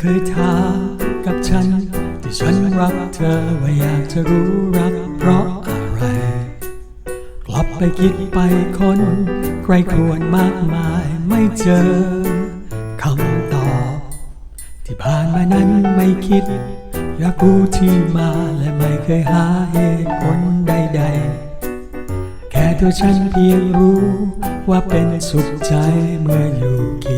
เคยถามกับฉัน ที่ฉันรักเธอว่าอยากจะรู้รักเพราะอะไร กลับไปคิดไปคน ใครควรมากมายไม่เจอคำตอบ ที่ผ่านมานั้นไม่คิด อยากรู้ที่มาและไม่เคยหาเหตุผลใด ๆ แค่ตัวฉันเพียงรู้ว่าเป็นสุขใจเมื่ออยู่กิน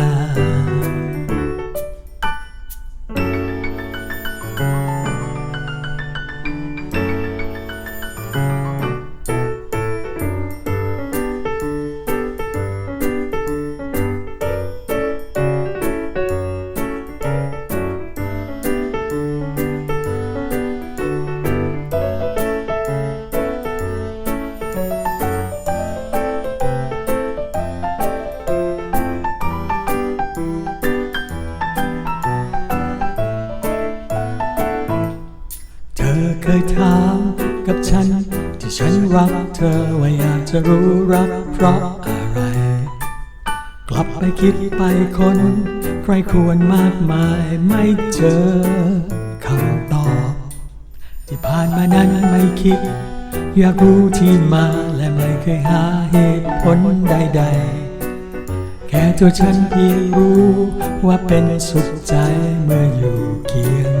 ม กับฉัน ที่ฉันรักเธอว่าอยากจะรู้รักเพราะอะไร กลับไปคิดไปคนใครควรมากมายไม่เจอคำตอบ ที่ผ่านมานั้นไม่คิด อยากรู้ที่มาและไม่เคยหาเหตุผลใด ๆแค่ตัวฉันเพียงรู้ว่าเป็นสุขใจเมื่ออยู่เคียง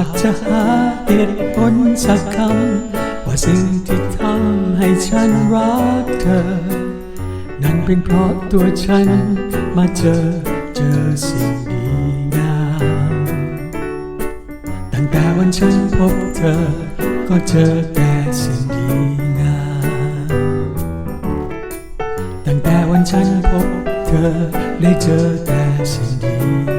ากจะหาเหตุผลสักคำว่าสิ่งที่ทำให้ฉันรักเธอ นั่นเป็นเพราะตัวฉันมาเจอเจอสิ่งดีงามตั้งแต่วันฉันพบเธอ ก็เจอแต่สิ่งดีงามตั้งแต่วันฉันพบเธอได้เจอแต่สิ่งดี